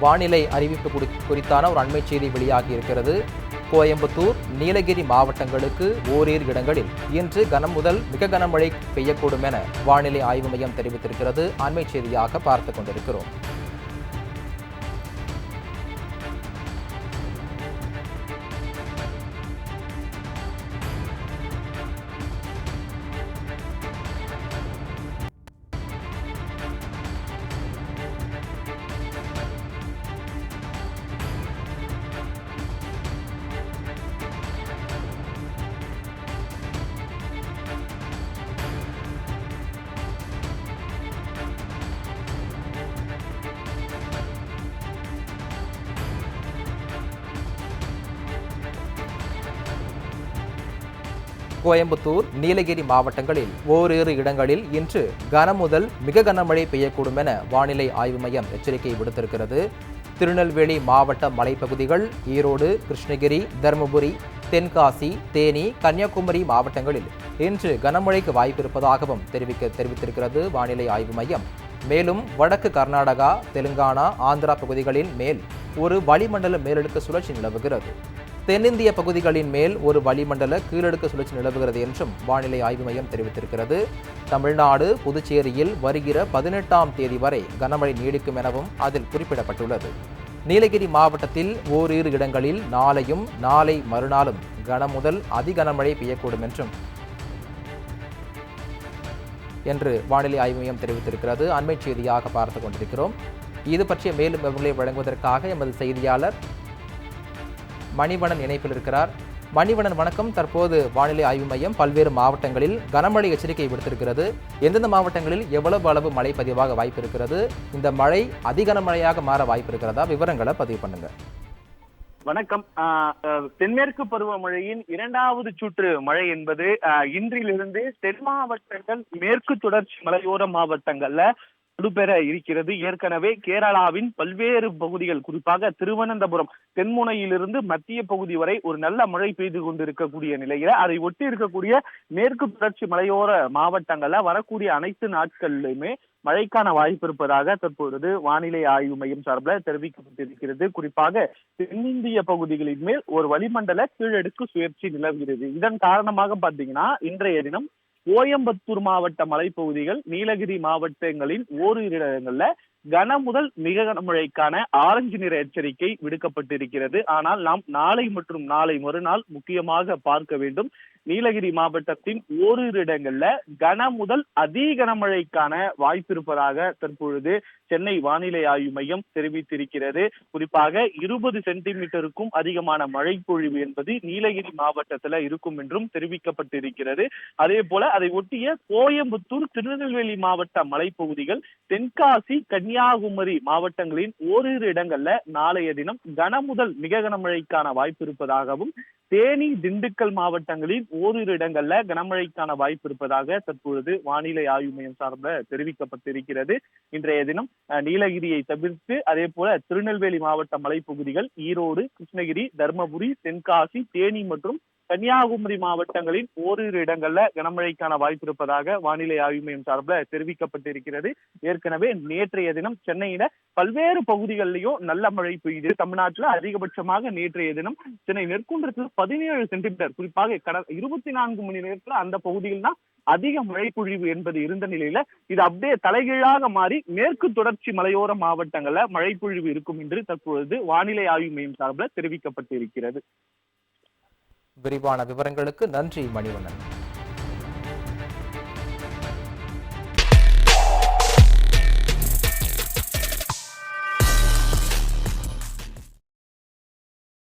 வானிலை அறிவிப்பு குறி- குறித்தான ஒரு அண்மை செய்தி வெளியாகி இருக்கிறது கோயம்புத்தூர் நீலகிரி மாவட்டங்களுக்கு ஓரிரு இடங்களில் இன்று கனம் முதல் மிக கனமழை பெய்யக்கூடும் என வானிலை ஆய்வு மையம் தெரிவித்திருக்கிறது. அண்மை செய்தியாக பார்த்துக் கொண்டிருக்கிறோம். கோயம்புத்தூர் நீலகிரி மாவட்டங்களில் ஓரிரு இடங்களில் இன்று கனமுதல் மிக கனமழை பெய்யக்கூடும் என வானிலை ஆய்வு மையம் எச்சரிக்கை விடுத்திருக்கிறது. திருநெல்வேலி மாவட்ட மலைப்பகுதிகள் ஈரோடு கிருஷ்ணகிரி தருமபுரி தென்காசி தேனி கன்னியாகுமரி மாவட்டங்களில் இன்று கனமழைக்கு வாய்ப்பிருப்பதாகவும் தெரிவிக்க தெரிவித்திருக்கிறது வானிலை ஆய்வு மையம். மேலும் வடக்கு கர்நாடகா தெலுங்கானா ஆந்திரா பகுதிகளின் மேல் ஒரு வளிமண்டல மேலடுக்கு சுழற்சி நிலவுகிறது. தென்னிந்திய பகுதிகளின் மேல் ஒரு வளிமண்டல கீழடுக்கு சுழற்சி நிலவுகிறது என்றும் வானிலை ஆய்வு மையம் தெரிவித்திருக்கிறது. தமிழ்நாடு புதுச்சேரியில் வருகிற பதினெட்டாம் தேதி வரை கனமழை நீடிக்கும் எனவும் அதில் குறிப்பிடப்பட்டுள்ளது. நீலகிரி மாவட்டத்தில் ஓரிரு இடங்களில் நாளையும் நாளை மறுநாளும் கனமுதல் அதிகனமழை பெய்யக்கூடும் என்றும் என்று வானிலை ஆய்வு மையம் தெரிவித்திருக்கிறது. அண்மை செய்தியாக பார்த்து கொண்டிருக்கிறோம். இது பற்றிய மேலும் விவரங்களை வழங்குவதற்காக எமது செய்தியாளர் மணிவணன் இணைப்பில் இருக்கிறார். மணிவணன் வணக்கம். தற்போது வானிலை ஆய்வு மையம் பல்வேறு மாவட்டங்களில் கனமழை எச்சரிக்கை விடுத்திருக்கிறது. எந்தெந்த மாவட்டங்களில் எவ்வளவு அளவு மழை பதிவாக வாய்ப்பு இருக்கிறது? இந்த மழை அதிகனமழையாக மாற வாய்ப்பு இருக்கிறதா? விவரங்களை பதிவு பண்ணுங்க. வணக்கம். ஆஹ் அஹ் தென்மேற்கு பருவமழையின் இரண்டாவது சுற்று மழை என்பது இன்றிலிருந்து தென் மாவட்டங்கள் மேற்கு தொடர்ச்சி மலையோர மாவட்டங்கள்ல வலுப்பெற இருக்கிறது. ஏற்கனவே கேரளாவின் பல்வேறு பகுதிகள் குறிப்பாக திருவனந்தபுரம் தென்முனையிலிருந்து மத்திய பகுதி வரை ஒரு நல்ல மழை பெய்து கொண்டிருக்கக்கூடிய நிலையில அதை ஒட்டி இருக்கக்கூடிய மேற்கு தொடர்ச்சி மலையோர மாவட்டங்கள்ல வரக்கூடிய அனைத்து நாட்களிலுமே மழைக்கான வாய்ப்பு இருப்பதாக தற்பொழுது வானிலை ஆய்வு மையம் சார்பில் தெரிவிக்கப்பட்டிருக்கிறது. குறிப்பாக தென்னிந்திய பகுதிகளின் மேல் ஒரு வளிமண்டல கீழடுக்கு சுழற்சி நிலவுகிறது. இதன் காரணமாக பாத்தீங்கன்னா இன்றைய தினம் கோயம்புத்தூர் மாவட்ட மலைப்பகுதிகள் நீலகிரி மாவட்டங்களின் ஓரிரு இடங்கள்ல கன முதல் மிக கனமழைக்கான ஆரஞ்சு நிற எச்சரிக்கை விடுக்கப்பட்டிருக்கிறது. ஆனால் நாம் நாளை மற்றும் நாளை மறுநாள் முக்கியமாக பார்க்க வேண்டும். நீலகிரி மாவட்டத்தின் ஓரிரு இடங்கள்ல கன முதல் அதி கனமழைக்கான வாய்ப்பு இருப்பதாக தற்பொழுது சென்னை வானிலை ஆய்வு மையம் தெரிவித்திருக்கிறது. குறிப்பாக இருபது சென்டிமீட்டருக்கும் அதிகமான மழை பொழிவு என்பது நீலகிரி மாவட்டத்துல இருக்கும் என்றும் தெரிவிக்கப்பட்டிருக்கிறது. அதே போல அதை ஒட்டிய கோயம்புத்தூர் திருநெல்வேலி மாவட்ட மலைப்பகுதிகள் தென்காசி கன்னியாகுமரி மாவட்டங்களின் ஓரிரு இடங்கள்ல நாளைய தினம் கன முதல் மிக கனமழைக்கான வாய்ப்பு இருப்பதாகவும் தேனி திண்டுக்கல் மாவட்டங்களில் ஓரிரு இடங்கள்ல கனமழைக்கான வாய்ப்பு இருப்பதாக தற்பொழுது வானிலை ஆய்வு மையம் சார்ந்த தெரிவிக்கப்பட்டிருக்கிறது. இன்றைய தினம் அஹ், நீலகிரியை தவிர்த்து அதே போல திருநெல்வேலி மாவட்ட மலைப்பகுதிகள் ஈரோடு கிருஷ்ணகிரி தர்மபுரி தென்காசி தேனி மற்றும் கன்னியாகுமரி மாவட்டங்களின் ஓரிரு இடங்கள்ல கனமழைக்கான வாய்ப்பு இருப்பதாக வானிலை ஆய்வு மையம் சார்பில் தெரிவிக்கப்பட்டிருக்கிறது. ஏற்கனவே நேற்றைய தினம் சென்னையில பல்வேறு பகுதிகளிலையும் நல்ல மழை பெய்யுது தமிழ்நாட்டில் அதிகபட்சமாக நேற்றைய தினம் சென்னை நெற்குன்றத்தில் பதினேழு சென்டிமீட்டர் குறிப்பாக கடந்த இருபத்தி நான்கு மணி நேரத்துல அந்த பகுதியில் தான் அதிக மழை பொழிவு என்பது இருந்த நிலையில இது அப்படியே தலைகீழாக மாறி மேற்கு தொடர்ச்சி மலையோர மாவட்டங்கள்ல மழை பொழிவு இருக்கும் என்று தற்பொழுது வானிலை ஆய்வு மையம் சார்பில் தெரிவிக்கப்பட்டிருக்கிறது. விரிவான விவரங்களுக்கு நன்றி மணிவண்ணன்.